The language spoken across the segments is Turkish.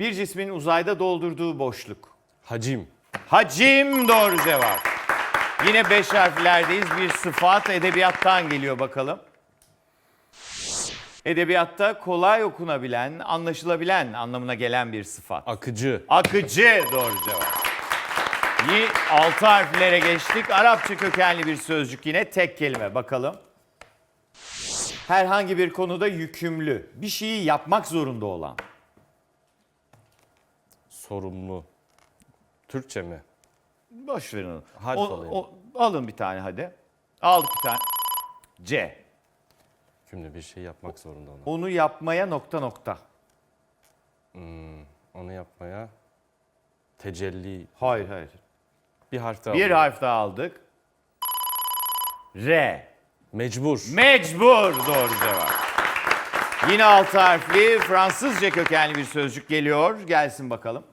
Bir cismin uzayda doldurduğu boşluk. Hacim. Hacim doğru cevap. Yine beş harflerdeyiz. Bir sıfat edebiyattan geliyor bakalım. Edebiyatta kolay okunabilen, anlaşılabilen anlamına gelen bir sıfat. Akıcı. Akıcı doğru cevap. İyi, altı harflere geçtik. Arapça kökenli bir sözcük yine tek kelime. Bakalım. Herhangi bir konuda yükümlü, bir şeyi yapmak zorunda olan. Sorumlu. Türkçe mi? Boş verin onu. Harf O- alayım. o- alın bir tane hadi. Aldık bir tane. C. Şimdi bir şey yapmak zorunda ona. Onu yapmaya nokta nokta. Onu yapmaya tecelli. Hayır hayır. Bir harf daha. Bir alayım. harf daha aldık. R. Mecbur. Mecbur doğru cevap. Yine altı harfli Fransızca kökenli bir sözcük geliyor. Gelsin bakalım.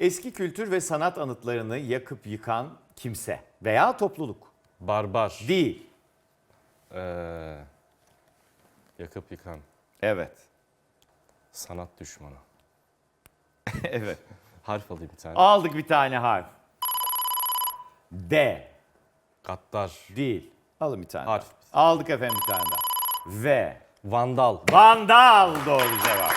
Eski kültür ve sanat anıtlarını yakıp yıkan kimse veya topluluk. Barbar. Değil. Ee, yakıp yıkan. Evet. Sanat düşmanı. evet. Harf alayım bir tane. Aldık bir tane harf. D. Gaddar. Değil. Alın bir tane. Harf. daha. Aldık efendim bir tane daha. V. Vandal. Vandal doğru cevap.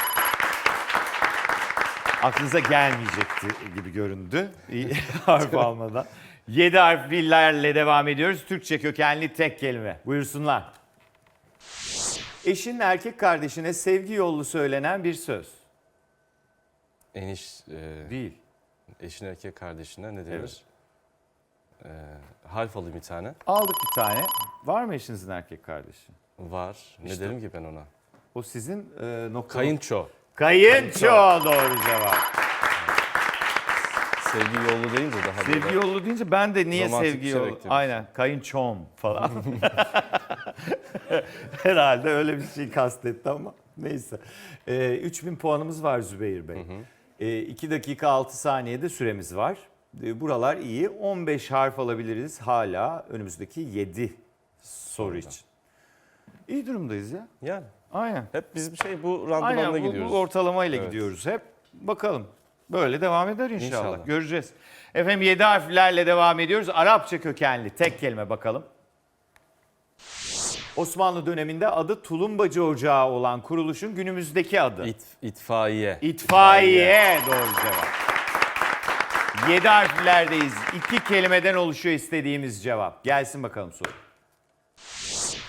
Aklınıza gelmeyecekti gibi göründü. Harf almadan. 7 harflilerle devam ediyoruz. Türkçe kökenli tek kelime. Buyursunlar. Eşin erkek kardeşine sevgi yollu söylenen bir söz. Eniş. E, Değil. eşin erkek kardeşine ne denir? Evet. Ee, harf alayım bir tane. Aldık bir tane. Var mı eşinizin erkek kardeşi? Var. Ne derim ki ben ona? O sizin e, nokta... Kayınço. Kayınço doğru cevap. Sevgi yolu deyince daha böyle. Sevgi yolu deyince ben de niye Romantik sevgi şey yolu? beklemiştim. Aynen kayınçom falan. Herhalde öyle bir şey kastetti ama neyse. Ee, 3000 puanımız var Zübeyir Bey. Ee, 2 dakika 6 saniyede süremiz var. Ee, buralar iyi. 15 harf alabiliriz hala önümüzdeki 7 soru için. İyi durumdayız ya. Yani. Aynen. Hep biz bir şey bu Aynen randımanla bu, gidiyoruz. bu ortalamayla Evet. gidiyoruz hep. Bakalım. Böyle devam eder inşallah. İnşallah. Göreceğiz. Efendim 7 harflerle devam ediyoruz. Arapça kökenli tek kelime bakalım. Osmanlı döneminde adı Tulumbacı Ocağı olan kuruluşun günümüzdeki adı. İt, itfaiye. İtfaiye doğru cevap. 7 harflerdeyiz. İki kelimeden oluşuyor istediğimiz cevap. Gelsin bakalım soru.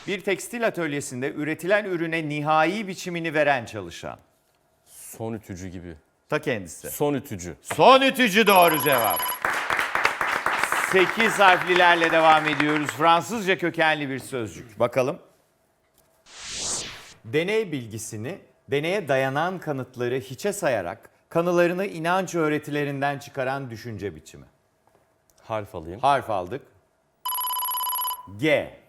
Bir tekstil atölyesinde üretilen ürüne nihai biçimini veren çalışan. Son ütücü gibi. Ta kendisi. Son ütücü. Son ütücü doğru cevap. 8 harflilerle devam ediyoruz. Fransızca kökenli bir sözcük. Bakalım. Deney bilgisini, deneye dayanan kanıtları hiçe sayarak kanılarını inanç öğretilerinden çıkaran düşünce biçimi. Harf alayım. Harf aldık. G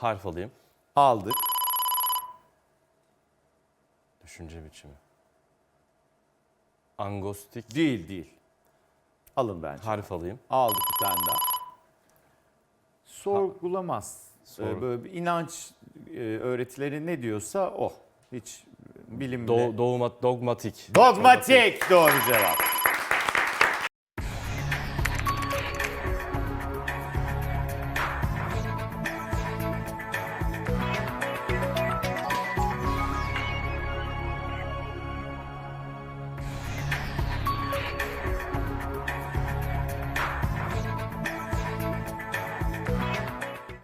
Harf alayım. aldık. Düşünce biçimi. Angostik. Değil değil. Alın bence. Harf alayım. Aldık bir tane daha. Sorgulamaz. Sor- Ee, Böyle bir inanç e, öğretileri ne diyorsa o. Hiç bilimle. Do, doğuma, dogmatik. Dogmatik doğru cevap.